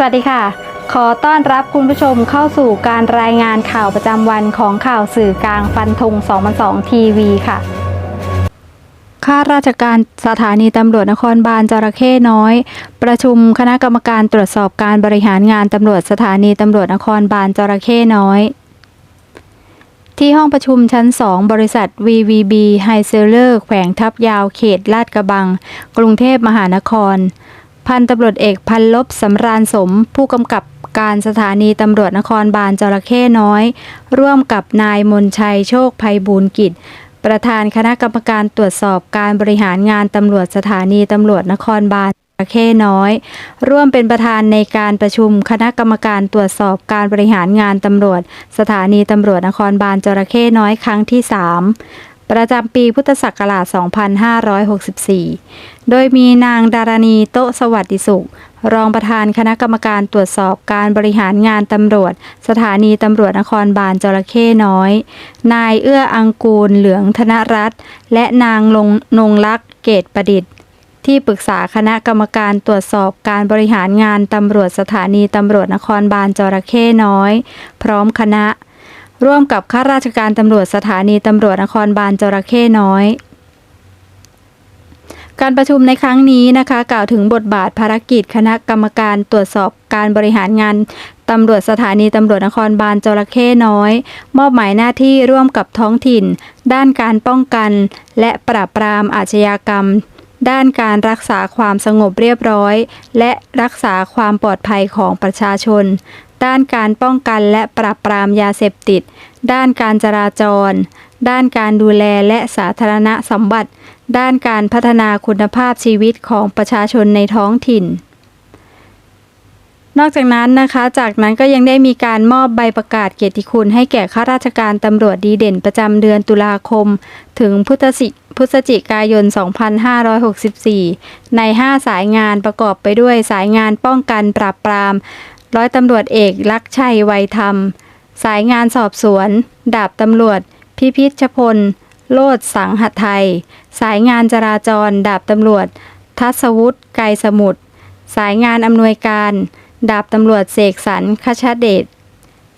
สวัสดีค่ะ ขอต้อนรับคุณผู้ชมเข้าสู่การรายงานข่าวประจำวันของข่าวสื่อกลางฟันธง2002ทีวีค่ะ ข้าราชการสถานีตำรวจนครบาลจระเข้น้อย ประชุมคณะกรรมการตรวจสอบการบริหารงานตำรวจสถานีตำรวจนครบาลจระเข้น้อย ที่ห้องประชุมชั้น 2 บริษัท VVB h i g h s e l e r แขวงทับยาวเขตลาดกระบัง กรุงเทพมหานคร พันตำรวจเอกพันลบสำราญสม ผู้กำกับการสถานีตำรวจนครบาลจระเข้น้อย ร่วมกับนายมนชัยโชคภัยบูลย์กิจ ประธานคณะกรรมการตรวจสอบการบริหารงานตำรวจสถานีตำรวจนครบาลจระเข้น้อย ร่วมเป็นประธานในการประชุมคณะกรรมการตรวจสอบการบริหารงานตำรวจ สถานีตำรวจนครบาลจระเข้น้อยครั้งที่ 3 ประจำปีพุทธศักราช 2564 โดยมีนางดารณีโตะสวัสดิสุข รองประธานคณะกรรมการตรวจสอบการบริหารงานตำรวจ สถานีตำรวจนครบาลจระเข้น้อย นายเอื้ออังกูลเหลืองธนรัตน์และนางลงนงลักษ์เกตประดิษฐ์ที่ปรึกษาคณะกรรมการตรวจสอบการบริหารงานตำรวจสถานีตำรวจนครบาลจระเข้น้อย พร้อมคณะ ร่วมกับข้าราชการตำรวจสถานีตำรวจนครบาลจระเข้น้อย การประชุมในครั้งนี้นะคะ กล่าวถึงบทบาทภารกิจคณะกรรมการตรวจสอบการบริหารงานตำรวจสถานีตำรวจนครบาลจระเข้น้อย มอบหมายหน้าที่ร่วมกับท้องถิ่น ด้านการป้องกัน และปราบปรามอาชญากรรม ด้านการรักษาความสงบเรียบร้อย และรักษาความปลอดภัยของประชาชน ด้านการป้องกันและปราบปรามยาเสพติด ด้านการจราจร ด้านการดูแลและสาธารณสมบัติ ด้านการพัฒนาคุณภาพชีวิตของประชาชนในท้องถิ่น นอกจากนั้นนะคะ จากนั้นก็ยังได้มีการมอบใบประกาศเกียรติคุณให้แก่ข้าราชการตำรวจดีเด่นประจำเดือนตุลาคม ถึงพุทธศิพฤศจิกายน 2564 ใน 5 สายงานประกอบไปด้วยสายงานป้องกันปราบปราม ร้อยตำรวจเอกลักษชัยไวยธรรม สายงานสอบสวน ดาบตำรวจ พิพิชพล โลดสังหไทย สายงานจราจร ดาบตำรวจ ทัศวุฒิไกรสมุทร สายงานอำนวยการ ดาบตำรวจเสกสรรคชเดช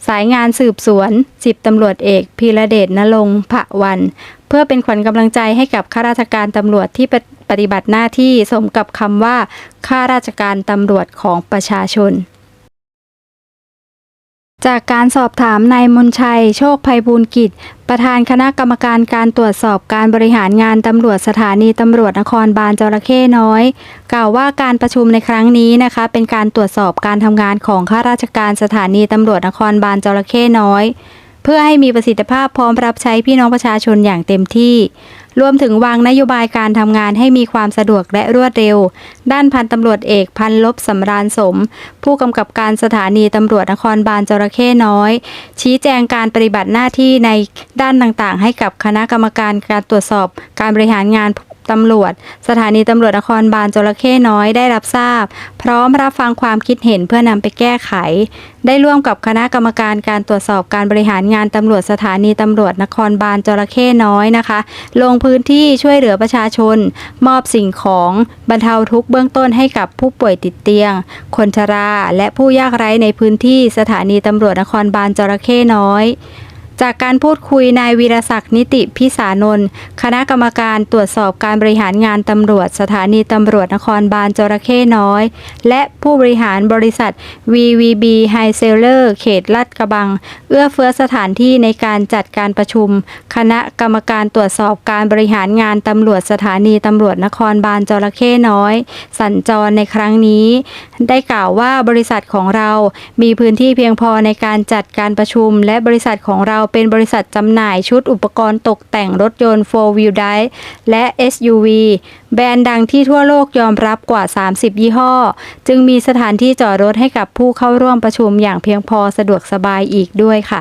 สายงานสืบสวนสิบตำรวจเอกพีระเดชนรงค์ผะวัน เพื่อเป็นขวัญกำลังใจให้กับข้าราชการตำรวจที่ปฏิบัติหน้าที่สมกับคำว่าข้าราชการตำรวจของประชาชน จากการสอบถามนายมนชัย โชคภัยบูลกิจ ประธานคณะกรรมการการตรวจสอบการบริหารงานตำรวจสถานีตำรวจนครบาลจระเข้น้อย กล่าวว่าการประชุมในครั้งนี้นะคะ เป็นการตรวจสอบการทำงานของข้าราชการสถานีตำรวจนครบาลจระเข้น้อย เพื่อให้มีประสิทธิภาพพร้อมรับใช้พี่น้องประชาชนอย่างเต็มที่ รวมถึงวางนโยบายการทำงานให้มีความสะดวกและรวดเร็ว ด้านพันตำรวจเอกพันลบสำราญสม ผู้กำกับการสถานีตำรวจนครบาลจระเข้น้อย ชี้แจงการปฏิบัติหน้าที่ในด้านต่างๆ ให้กับคณะกรรมการการตรวจสอบ การบริหารงาน ตำรวจ สถานีตำรวจนครบาลจระเข้น้อยได้รับทราบ พร้อมรับฟังความคิดเห็นเพื่อนำไปแก้ไข ได้ร่วมกับคณะกรรมการการตรวจสอบการบริหารงานตำรวจสถานีตำรวจนครบาลจระเข้น้อยนะคะ ลงพื้นที่ช่วยเหลือประชาชน มอบสิ่งของบรรเทาทุกข์เบื้องต้นให้กับผู้ป่วยติดเตียง คนชรา และผู้ยากไร้ในพื้นที่สถานีตำรวจนครบาลจระเข้น้อย จากการพูดคุยนายวีรศักดิ์นิติพิสานนท์คณะกรรมการตรวจสอบการบริหารงานตำรวจสถานีตำรวจนครบาลจระเข้น้อย และผู้บริหารบริษัท VVB h i g h s e l e r เขตลาดกระบัง เอื้อเฟื้อสถานที่ในการจัดการประชุม คณะกรรมการตรวจสอบการบริหารงานตำรวจสถานีตำรวจนครบาลจระเข้น้อย สัญจรในครั้งนี้ ได้กล่าวว่าบริษัทของเรา มีพื้นที่เพียงพอในการจัดการประชุม และบริษัทของเราเป็นบริษัทจำหน่ายชุดอุปกรณ์ตกแต่งรถยนต์ 4 wheel drive และ SUV แบรนด์ดังที่ทั่วโลกยอมรับกว่า 30 ยี่ห้อ จึงมีสถานที่จอดรถให้กับผู้เข้าร่วมประชุมอย่างเพียงพอสะดวกสบายอีกด้วยค่ะ